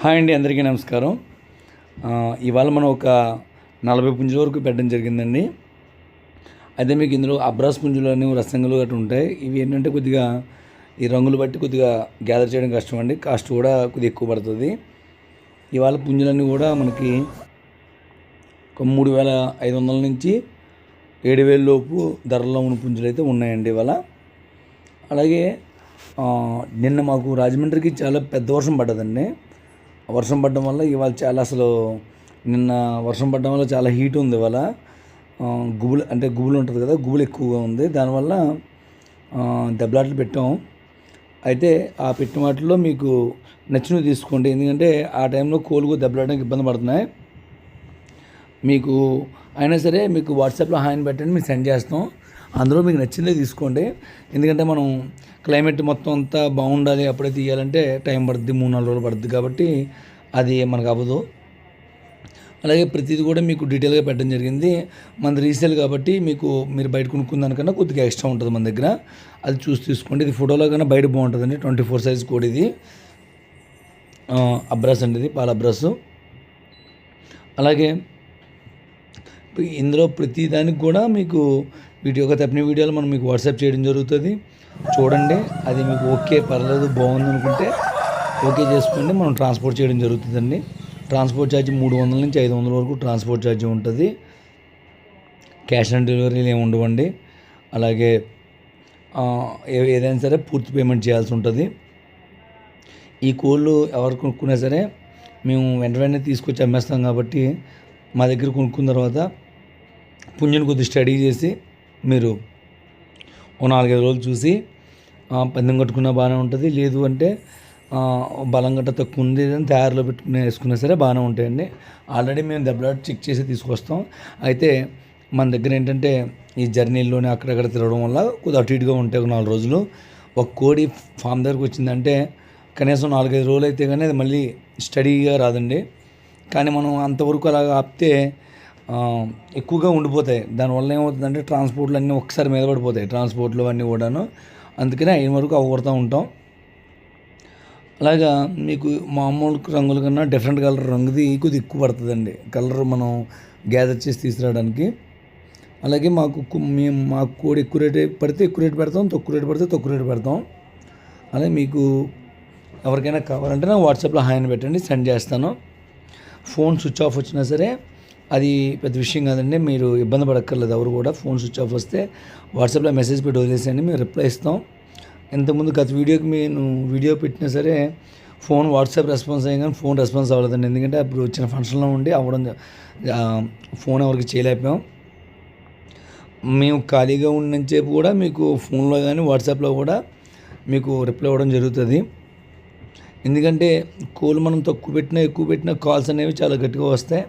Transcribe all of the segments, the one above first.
Hi అండి అందరికీ నమస్కారం. ఇవాళ మనం ఒక నలభై పుంజుల వరకు పెట్టడం జరిగిందండి. అయితే మీకు ఇందులో అబ్రాస్ పుంజులు అని రసంగులు గట్రా ఉంటాయి. ఇవి ఏంటంటే కొద్దిగా ఈ రంగులు బట్టి కొద్దిగా గ్యాదర్ చేయడం కష్టం అండి. కాస్ట్ కూడా కొద్దిగా ఎక్కువ పడుతుంది. ఇవాళ పుంజులన్నీ కూడా మనకి ఒక మూడు వేల ఐదు వందల నుంచి ఏడు వేల లోపు ధరలో ఉన్న పుంజులు అయితే ఉన్నాయండి ఇవాళ. అలాగే నిన్న మాకు రాజమండ్రికి చాలా పెద్ద వర్షం పడ్డదండి. వర్షం పడడం వల్ల ఇవాళ చాలా అసలు నిన్న వర్షం పడడం వల్ల చాలా హీట్ ఉంది ఇవాళ. గుబులు అంటే గుబులు ఉంటుంది కదా గుబులు ఎక్కువగా ఉంది. దానివల్ల దెబ్బలాట్లు దెబ్బలాటలు పెట్టాం. అయితే ఆ పెట్టిన వాటిలో మీకు నచ్చినవి తీసుకోండి. ఎందుకంటే ఆ టైంలో కోలుకు దెబ్బలాడడానికి ఇబ్బంది పడుతున్నాయి. మీకు అయినా సరే మీకు వాట్సాప్లో హాయిని పెట్టండి మేము సెండ్ చేస్తాం. అందులో మీకు నచ్చిందే తీసుకోండి. ఎందుకంటే మనం క్లైమేట్ మొత్తం అంతా బాగుండాలి అప్పుడే తీయాలంటే టైం పడుద్ది మూడు నాలుగు రోజులు పడుద్ది కాబట్టి అది మనకు అవ్వదు. అలాగే ప్రతిది కూడా మీకు డీటెయిల్గా పెట్టడం జరిగింది. మనది రీసేల్ కాబట్టి మీకు మీరు బయట కొనుక్కున్న దానికన్నా కొద్దిగా ఎక్స్ట్రా ఉంటుంది మన దగ్గర. అది చూసి తీసుకోండి. ఇది ఫోటోలో కన్నా బయట బాగుంటుందండి. ట్వంటీ ఫోర్ సైజ్ కూడా ఇది. అబ్రస్ అబ్రాస్ అండి ఇది పాల అబ్రాస్. అలాగే ఇందులో ప్రతి దానికి కూడా మీకు వీటి ఒక తప్పిన వీడియోలు మనం మీకు వాట్సాప్ చేయడం జరుగుతుంది. చూడండి అది మీకు ఓకే పర్లేదు బాగుంది అనుకుంటే ఓకే చేసుకోండి. మనం ట్రాన్స్పోర్ట్ చేయడం జరుగుతుందండి. ట్రాన్స్పోర్ట్ ఛార్జ్ మూడు వందల నుంచి ఐదు వందల వరకు ట్రాన్స్పోర్ట్ ఛార్జ్ ఉంటుంది. క్యాష్ ఆన్ డెలివరీలు ఏమి ఉండవండి. అలాగే ఏ- ఏదైనా సరే పూర్తి పేమెంట్ చేయాల్సి ఉంటుంది. ఈ కోళ్ళు ఎవరు కొనుక్కున్నా సరే మేము వెంట వెంటనే తీసుకొచ్చి అమ్మేస్తాం కాబట్టి మా దగ్గర కొనుక్కున్న తర్వాత పుంజుని కొద్దిగా స్టడీ చేసి మీరు ఓ నాలుగైదు రోజులు చూసి పందెం కట్టుకున్నా బాగానే ఉంటుంది. లేదు అంటే బలం గట్ట తక్కువ ఉంది అని తయారులో పెట్టుకుని వేసుకున్నా సరే బాగానే ఉంటాయండి. ఆల్రెడీ మేము దెబ్బలాట చెక్ చేసి తీసుకొస్తాం. అయితే మన దగ్గర ఏంటంటే ఈ జర్నీల్లోనే అక్కడక్కడ తిరగడం వల్ల కొద్దిగా అటు ఇటుగా ఉంటాయి ఒక నాలుగు రోజులు. ఒక కోడి ఫామ్ దగ్గరకు వచ్చిందంటే కనీసం నాలుగైదు రోజులు అయితే కానీ అది మళ్ళీ స్టడీగా రాదండి. కానీ మనం అంతవరకు అలాగ ఆపితే ఎక్కువగా ఉండిపోతాయి. దానివల్ల ఏమవుతుందంటే ట్రాన్స్పోర్ట్లు అన్నీ ఒకసారి మీద పడిపోతాయి. ట్రాన్స్పోర్ట్లు అన్నీ కూడాను. అందుకనే అయిన వరకు అవగొడతా ఉంటాం. అలాగా మీకు మామూలు రంగుల కన్నా డిఫరెంట్ కలర్ రంగుది కొద్ది ఎక్కువ పడుతుందండి. కలర్ మనం గ్యాదర్ చేసి తీసుకురావడానికి. అలాగే మాకు మేము మాకు కోడి ఎక్కువ రేట్ పడితే ఎక్కువ రేట్ పెడతాం. తక్కువ రేట్ పడితే తక్కువ రేట్ పెడతాం. అలాగే మీకు ఎవరికైనా కావాలంటే నాకు వాట్సాప్లో హాయ్ పెట్టండి. సెండ్ చేస్తాను. ఫోన్ స్విచ్ ఆఫ్ వచ్చినా సరే అది పెద్ద విషయం కాదండి. మీరు ఇబ్బంది పడక్కర్లేదు. ఎవరు కూడా ఫోన్ స్విచ్ ఆఫ్ వస్తే వాట్సాప్లో మెసేజ్ పెట్టి వదిలేసేయండి. మేము రిప్లై ఇస్తాం. ఇంతకుముందు గత వీడియోకి నేను వీడియో పెట్టినా సరే ఫోన్ వాట్సాప్ రెస్పాన్స్ అయ్యి కానీ ఫోన్ రెస్పాన్స్ అవ్వలేదండి. ఎందుకంటే అప్పుడు వచ్చిన ఫంక్షన్లో ఉండి అవ్వడం ఫోన్ ఎవరికి చేయలేకపోయాం. మేము ఖాళీగా ఉన్నంతసేపు కూడా మీకు ఫోన్లో కానీ వాట్సాప్లో కూడా మీకు రిప్లై అవ్వడం జరుగుతుంది. ఎందుకంటే కోల్ మనం తక్కువ పెట్టినా ఎక్కువ పెట్టినా కాల్స్ అనేవి చాలా గట్టిగా వస్తాయి.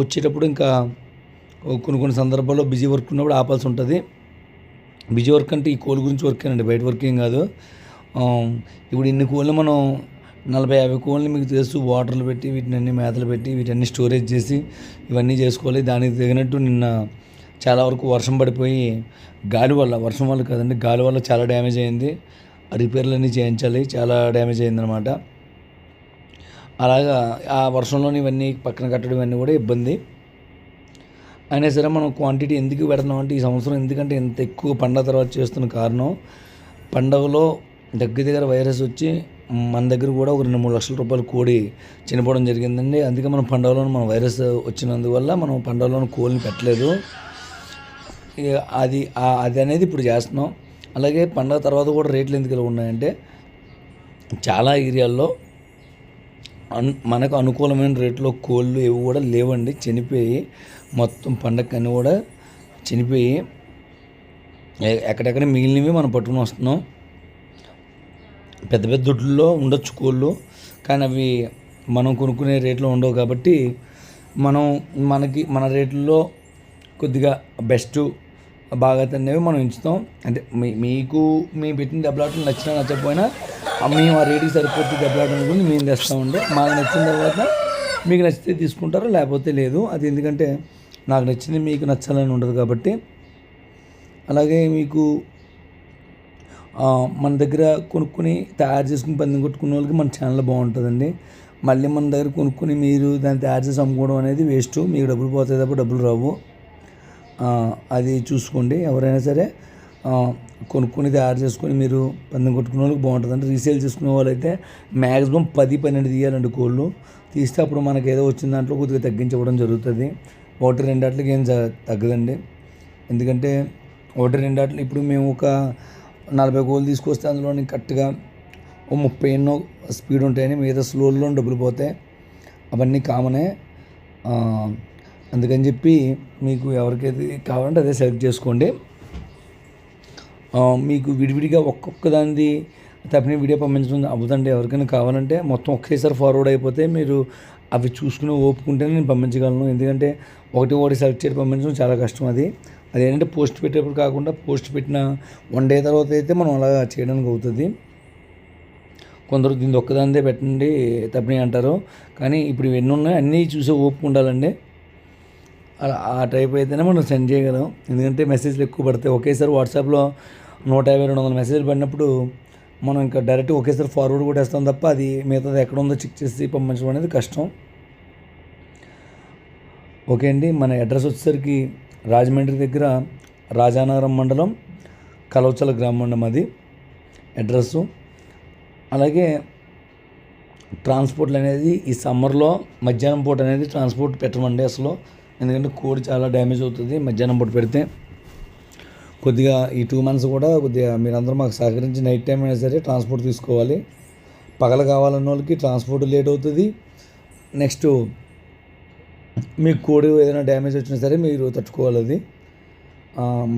వచ్చేటప్పుడు ఇంకా కొన్ని కొన్ని సందర్భాల్లో బిజీ వర్క్ ఉన్నప్పుడు ఆపాల్సి ఉంటుంది. బిజీ వర్క్ అంటే ఈ కోళ్ళ గురించి వర్క్ అండి బయట వర్క్ ఏం కాదు. ఇప్పుడు ఇన్ని కోళ్ళు మనం నలభై యాభై కోళ్ళని మీకు తెలుసు వాటర్లు పెట్టి వీటిని అన్ని మేతలు పెట్టి వీటన్ని స్టోరేజ్ చేసి ఇవన్నీ చేసుకోవాలి. దానికి తగినట్టు నిన్న చాలా వరకు వర్షం పడిపోయి గాలి వల్ల వర్షం వల్ల కదండి గాలి వల్ల చాలా డ్యామేజ్ అయింది. రిపేర్లన్నీ రిపేర్లు అన్నీ చేయించాలి చాలా డ్యామేజ్ అయిందనమాట అలాగా ఆ వర్షంలోని ఇవన్నీ పక్కన కట్టడం ఇవన్నీ కూడా ఇబ్బంది. అయినా సరే మనం క్వాంటిటీ ఎందుకు పెడుతున్నాం అంటే ఈ సంవత్సరం ఎందుకంటే ఇంత ఎక్కువ పండగ తర్వాత చేస్తున్న కారణం. పండగలో దగ్గర దగ్గర వైరస్ వచ్చి మన దగ్గర కూడా ఒక రెండు మూడు లక్షల రూపాయలు కోడి చనిపోవడం జరిగిందండి. అందుకే మనం పండగలో మనం వైరస్ వచ్చినందువల్ల మనం పండగలో కోళ్ళని పెట్టలేదు. అది అది అనేది ఇప్పుడు చేస్తున్నాం. అలాగే పండగ తర్వాత కూడా రేట్లు ఎందుకు ఇలా ఉన్నాయంటే చాలా ఏరియాల్లో మనకు అనుకూలమైన రేట్లో కోళ్ళు ఏవి కూడా లేవండి. చనిపోయి మొత్తం పండగ అన్నీ కూడా చనిపోయి ఎక్కడెక్కడ మిగిలినవి మనం పట్టుకుని వస్తున్నాం. పెద్ద పెద్ద దొడ్లలో ఉండొచ్చు కోళ్ళు కానీ అవి మనం కొనుక్కునే రేట్లో ఉండవు కాబట్టి మనం మనకి మన రేట్లో కొద్దిగా బెస్ట్ బాగా తినేవి మనం ఉంచుతాం అంటే మీ మీకు మీ పెట్టిన దెబ్బలాటలు నచ్చినా నచ్చకపోయినా మేము ఆ రేటుకి సరిపోతే దెబ్బలాటలు అనుకుని మేము తెస్తామండి. మాకు నచ్చిన తర్వాత మీకు నచ్చితే తీసుకుంటారు లేకపోతే లేదు. అది ఎందుకంటే నాకు నచ్చింది మీకు నచ్చాలని ఉండదు కాబట్టి. అలాగే మీకు మన దగ్గర కొనుక్కుని తయారు చేసుకుని పందెం కొట్టుకునే వాళ్ళకి మన ఛానల్ బాగుంటుందండి. మళ్ళీ మన దగ్గర కొనుక్కొని మీరు దాన్ని తయారు చేసి అమ్ముకోవడం అనేది వేస్ట్. మీకు డబ్బులు పోతాయి తప్ప డబ్బులు రావు. అది చూసుకోండి. ఎవరైనా సరే కొనుక్కొని తయారు చేసుకొని మీరు పందెం కొట్టుకునే వాళ్ళకి బాగుంటుంది. అంటే రీసేల్ చేసుకునే వాళ్ళైతే మ్యాక్సిమం పది పన్నెండు తీయాలండి కోళ్ళు. తీస్తే అప్పుడు మనకి ఏదో వచ్చిన దాంట్లో కొద్దిగా తగ్గించవడం జరుగుతుంది. ఒకటి రెండాట్లకి ఏం తగ్గదండి. ఎందుకంటే ఒకటి రెండాట్లు ఇప్పుడు మేము ఒక నలభై కోళ్ళు తీసుకొస్తే అందులో కరెక్ట్గా ఓ ముప్పై ఎన్నో స్పీడ్ ఉంటాయని మిగతా స్లోలో డబ్బులు పోతాయి. అవన్నీ కామనే అందుకని చెప్పి మీకు ఎవరికైతే కావాలంటే అదే సెలెక్ట్ చేసుకోండి. మీకు విడివిడిగా ఒక్కొక్క దానిది తప్పని వీడియో పంపించడం అవ్వదండి. ఎవరికైనా కావాలంటే మొత్తం ఒకేసారి ఫార్వర్డ్ అయిపోతే మీరు అవి చూసుకుని ఓపుకుంటేనే నేను పంపించగలను. ఎందుకంటే ఒకటి ఒకటి సెలెక్ట్ చేసి పంపించడం చాలా కష్టం అది. అదేంటంటే పోస్ట్ పెట్టేప్పుడు కాకుండా పోస్ట్ పెట్టిన వన్ డే తర్వాత అయితే మనం అలా చేయడానికి అవుతుంది. కొందరు దీని ఒక్కదానిదే పెట్టండి తప్పని అంటారు. కానీ ఇప్పుడు ఇవన్నీ ఉన్నాయి. అన్నీ చూసే ఓపిక ఉండాలండి అలా ఆ టైప్ అయితేనే మనం సెండ్ చేయగలం. ఎందుకంటే మెసేజ్లు ఎక్కువ పడతాయి. ఒకేసారి వాట్సాప్లో నూట యాభై రెండు వందల మెసేజ్లు పడినప్పుడు మనం ఇంకా డైరెక్ట్ ఒకేసారి ఫార్వర్డ్ కూడా వేస్తాం తప్ప అది మిగతాది ఎక్కడ ఉందో చెక్ చేసి పంపించడం అనేది కష్టం. ఓకే అండి మన అడ్రస్ వచ్చేసరికి రాజమండ్రి దగ్గర రాజానగరం మండలం కలవచల గ్రామండం అది అడ్రస్సు అలాగే ట్రాన్స్పోర్ట్లు అనేది ఈ సమ్మర్లో మధ్యాహ్నం పూట అనేది ట్రాన్స్పోర్ట్ పెట్టమండి అసలు. ఎందుకంటే కోడి చాలా డ్యామేజ్ అవుతుంది మధ్యాహ్నం పూట పెడితే. కొద్దిగా ఈ టూ మంత్స్ కూడా కొద్దిగా మీరందరూ మాకు సహకరించి నైట్ టైం అయినా సరే ట్రాన్స్పోర్ట్ తీసుకోవాలి. పగలు కావాలన్న వాళ్ళకి ట్రాన్స్పోర్ట్ లేట్ అవుతుంది. నెక్స్ట్ మీకు కోడి ఏదైనా డ్యామేజ్ వచ్చినా సరే మీరు తట్టుకోవాలి అది.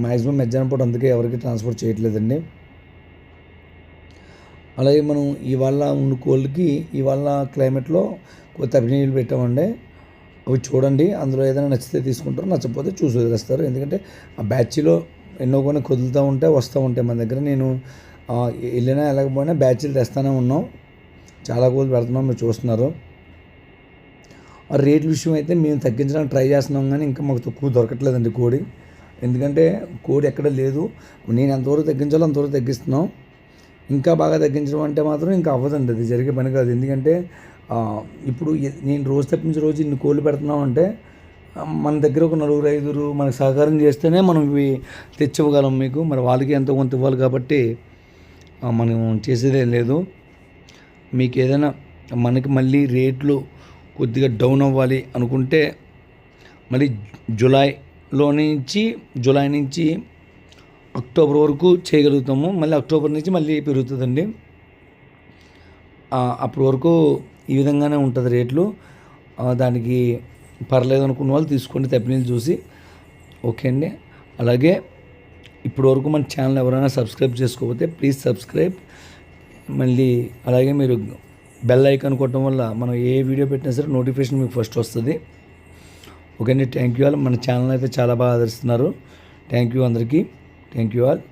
మ్యాక్సిమం మధ్యాహ్నం పూట అందుకే ఎవరికి ట్రాన్స్పోర్ట్ చేయట్లేదండి. అలాగే మనం ఇవాళ ఉన్న కోళ్ళకి ఇవాళ క్లైమేట్లో కొత్త అభినీళ్ళు పెట్టామండి. అవి చూడండి. అందులో ఏదైనా నచ్చితే తీసుకుంటారు నచ్చకపోతే చూసి వదిలేస్తారు ఎందుకంటే ఆ బ్యాచ్లో ఎన్నో కొన్ని కుదులుతూ ఉంటాయి వస్తూ ఉంటాయి మన దగ్గర. నేను వెళ్ళినా వెళ్ళకపోయినా బ్యాచ్లు తెస్తానే ఉన్నాం. చాలా కోళ్ళు పెడుతున్నాం మీరు చూస్తున్నారు. ఆ రేట్ విషయం అయితే మేము తగ్గించడానికి ట్రై చేస్తున్నాం కానీ ఇంకా మాకు తక్కువ దొరకట్లేదండి కోడి. ఎందుకంటే కోడి ఎక్కడ లేదు. నేను ఎంతవరకు తగ్గించాలో అంతవరకు తగ్గిస్తున్నాం. ఇంకా బాగా తగ్గించడం అంటే మాత్రం ఇంకా అవ్వదండి. అది జరిగే పని కాదు. ఎందుకంటే ఇప్పుడు నేను రోజు తప్పించి రోజు ఇన్ని కోళ్ళు పెడుతున్నాం అంటే మన దగ్గర ఒక నలుగురు ఐదుగురు మనకు సహకారం చేస్తేనే మనం ఇవి తెచ్చివ్వగలం మీకు. మరి వాళ్ళకి ఎంతో కొంత ఇవ్వాలి కాబట్టి మనం చేసేదే లేదు. మీకు ఏదైనా మనకి మళ్ళీ రేట్లు కొద్దిగా డౌన్ అవ్వాలి అనుకుంటే మళ్ళీ జూలైలో నుంచి జూలై నుంచి అక్టోబర్ వరకు చేయగలుగుతాము. మళ్ళీ అక్టోబర్ నుంచి మళ్ళీ పెరుగుతుందండి. అప్పటి వరకు ఈ విధంగానే ఉంటుంది రేట్లు. దానికి పర్లేదు అనుకున్న వాళ్ళు తీసుకోండి తప్పినీళ్ళు చూసి. ఓకే అండి. అలాగే ఇప్పటి వరకు మన ఛానల్ ఎవరైనా సబ్స్క్రైబ్ చేసుకోకపోతే ప్లీజ్ సబ్స్క్రైబ్. మళ్ళీ అలాగే మీరు బెల్ ఐకాన్ కొట్టడం వల్ల మనం ఏ వీడియో పెట్టినా సరే నోటిఫికేషన్ మీకు ఫస్ట్ వస్తుంది. ఓకే అండి. Thank you all. మన ఛానల్ అయితే చాలా బాగా ఆదరిస్తున్నారు. థ్యాంక్ యూ అందరికీ. Thank you all